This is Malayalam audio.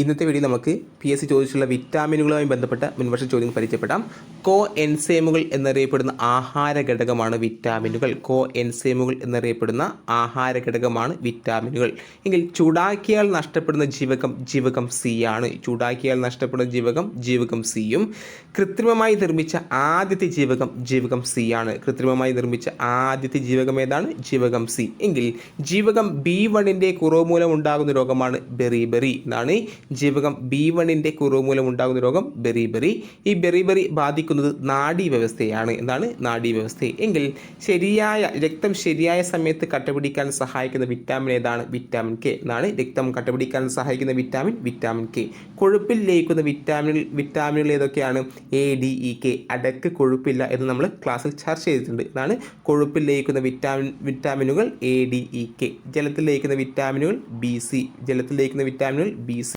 ഇന്നത്തെ വീഡിയോ നമുക്ക് പി എസ് സി ചോദിച്ചുള്ള വിറ്റാമിനുകളുമായി ബന്ധപ്പെട്ട മുൻവർഷ ചോദ്യങ്ങൾ പരിചയപ്പെടാം. കോ എൻസൈമുകൾ എന്നറിയപ്പെടുന്ന ആഹാര ഘടകമാണ് വിറ്റാമിനുകൾ. കോ എൻസൈമുകൾ എന്നറിയപ്പെടുന്ന ആഹാര ഘടകമാണ് വിറ്റാമിനുകൾ. എങ്കിൽ ചൂടാക്കിയാൽ നഷ്ടപ്പെടുന്ന ജീവകം ജീവകം സി ആണ്. ചൂടാക്കിയാൽ നഷ്ടപ്പെടുന്ന ജീവകം ജീവകം സിയും കൃത്രിമമായി നിർമ്മിച്ച ആദ്യത്തെ ജീവകം ജീവകം സി ആണ്. കൃത്രിമമായി നിർമ്മിച്ച ആദ്യത്തെ ജീവകം ഏതാണ്? ജീവകം സി എങ്കിൽ ജീവകം ബി വണ്ണിന്റെ കുറവ് മൂലം ഉണ്ടാകുന്ന രോഗമാണ് ബെറി ബെറി. എന്നാണ് ജീവകം ബി വണ്ണിന്റെ കുറവ് മൂലം ഉണ്ടാകുന്ന രോഗം ബെറിബെറി ഈ ബെറിബെറി ബാധിക്കുന്നത് നാഡീ വ്യവസ്ഥയാണ്. എന്താണ്? നാഡീ വ്യവസ്ഥ. എങ്കിൽ ശരിയായ രക്തം ശരിയായ സമയത്ത് കട്ടപിടിക്കാൻ സഹായിക്കുന്ന വിറ്റാമിൻ ഏതാണ്? Vitamin K. എന്നാണ് രക്തം കട്ടപിടിക്കാൻ സഹായിക്കുന്ന വിറ്റാമിൻ വിറ്റാമിൻ കെ. കൊഴുപ്പിൽ ലയിക്കുന്ന വിറ്റാമിൻ വിറ്റാമിനുകൾ ഏതൊക്കെയാണ്? A D E K. അടക്ക് കൊഴുപ്പില്ല എന്ന് നമ്മൾ ക്ലാസ്സിൽ ചർച്ച ചെയ്തിട്ടുണ്ട്. എന്നാണ് കൊഴുപ്പിൽ ലയിക്കുന്ന വിറ്റാമിൻ വിറ്റാമിനുകൾ എ ഡി ഇ കെ. ജലത്തിൽ ലയിക്കുന്ന വിറ്റാമിനുകൾ ബി സി. ജലത്തിൽ ലയിക്കുന്ന വിറ്റാമിനുകൾ ബി സി.